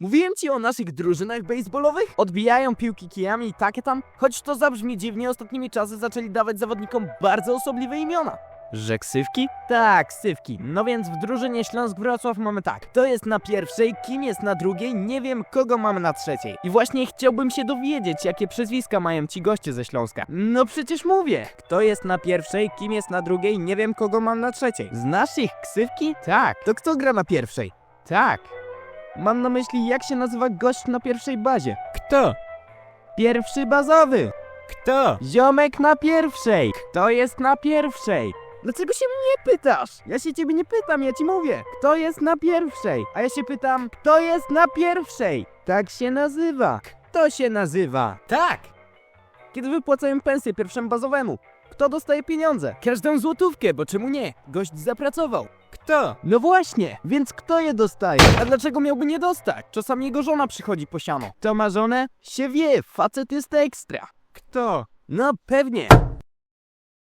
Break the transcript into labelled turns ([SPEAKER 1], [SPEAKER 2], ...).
[SPEAKER 1] Mówiłem ci o naszych drużynach baseballowych? Odbijają piłki kijami i takie tam? Choć to zabrzmi dziwnie, ostatnimi czasy zaczęli dawać zawodnikom bardzo osobliwe imiona. Że ksywki? Tak, ksywki. No więc w drużynie Śląsk Wrocław mamy tak. Kto jest na pierwszej, kim jest na drugiej, nie wiem kogo mamy na trzeciej. I właśnie chciałbym się dowiedzieć, jakie przezwiska mają ci goście ze Śląska. No przecież mówię. Kto jest na pierwszej, kim jest na drugiej, nie wiem kogo mam na trzeciej. Znasz ich ksywki? Tak. To kto gra na pierwszej? Tak. Mam na myśli, jak się nazywa gość na pierwszej bazie. Kto? Pierwszy bazowy. Kto? Ziomek na pierwszej. Kto jest na pierwszej? Dlaczego się mnie pytasz? Ja się ciebie nie pytam, ja ci mówię. Kto jest na pierwszej? A ja się pytam, kto jest na pierwszej? Tak się nazywa. Kto się nazywa? Tak. Kiedy wypłacają pensję pierwszemu bazowemu? Kto dostaje pieniądze? Każdą złotówkę, bo czemu nie? Gość zapracował. Kto? No właśnie, więc kto je dostaje? A dlaczego miałby nie dostać? Czasami jego żona przychodzi po siano. Kto ma żonę? Się wie, facet jest ekstra. Kto? No pewnie.